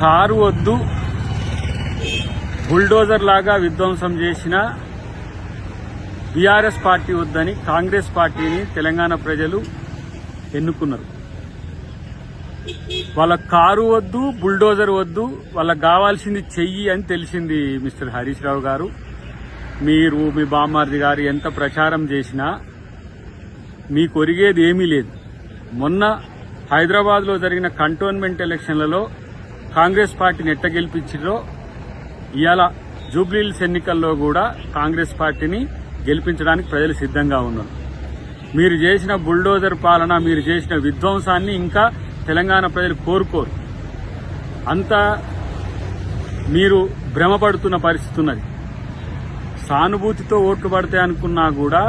Car వద్దు. Bulldozer లాగా విధ్వంసం చేసిన బీఆర్ఎస్ పార్టీ వద్దని కాంగ్రెస్ పార్టీని తెలంగాణ ప్రజలు ఎన్నుకున్నారు. వాళ్ళ కారు వద్దు బుల్డోజర్ వద్దు వాళ్ళకి కావాల్సింది చెయ్యి అని తెలిసింది మిస్టర్ హరీష్ రావు గారు. మీరు మీ బామ్మార్ది గారు ఎంత ప్రచారం చేసినా మీకు ఒరిగేది ఏమీ లేదు. మొన్న హైదరాబాద్లో జరిగిన కంటోన్మెంట్ ఎలక్షన్లలో కాంగ్రెస్ పార్టీని ఎట్ట గెలిపించారో ఇవాళ జూబ్లీహిల్స్ ఎన్నికల్లో కూడా కాంగ్రెస్ పార్టీని గెలిపించడానికి ప్రజలు సిద్ధంగా ఉన్నారు. మీరు చేసిన బుల్డోజర్ పాలన మీరు చేసిన విధ్వంసాన్ని ఇంకా తెలంగాణ ప్రజలు కోరుకోరు. అంత మీరు భ్రమపడుతున్న పరిస్థితి ఉన్నది. సానుభూతితో ఓట్లు పడతాయి అనుకున్నా కూడా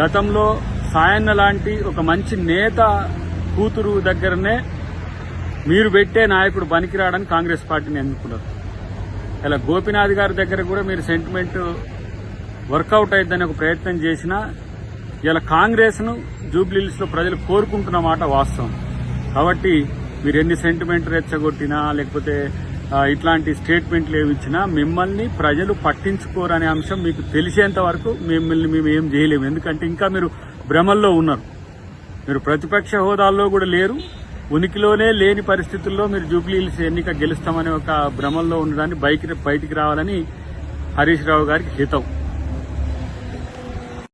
గతంలో సాయన్న లాంటి ఒక మంచి నేత కూతురు దగ్గరనే మీరు పెట్టే నాయకుడు పనికిరాడని కాంగ్రెస్ పార్టీని ఎన్నుకున్నారు. ఇలా గోపినాథ్ గారి దగ్గర కూడా మీరు సెంటిమెంట్ వర్కౌట్ అయిద్దని ఒక ప్రయత్నం చేసినా ఇలా కాంగ్రెస్ను ను ప్రజలు కోరుకుంటున్న మాట వాస్తవం. కాబట్టి మీరు ఎన్ని సెంటిమెంట్ రెచ్చగొట్టినా లేకపోతే ఇట్లాంటి స్టేట్మెంట్లు ఏమి ఇచ్చినా మిమ్మల్ని ప్రజలు పట్టించుకోరనే అంశం మీకు తెలిసేంత వరకు మిమ్మల్ని మేము ఏం చేయలేము. ఎందుకంటే ఇంకా మీరు భ్రమల్లో ఉన్నారు. మీరు ప్రతిపక్ష హోదాల్లో కూడా లేరు. ఉనికిలోనే లేని పరిస్థితుల్లో మీరు జూబ్లీహిల్స్ ఎన్నిక గెలుస్తామనే ఒక భ్రమంలో ఉండడాన్ని బైక్ బయటికి రావాలని హరీష్ రావు గారికి హితం.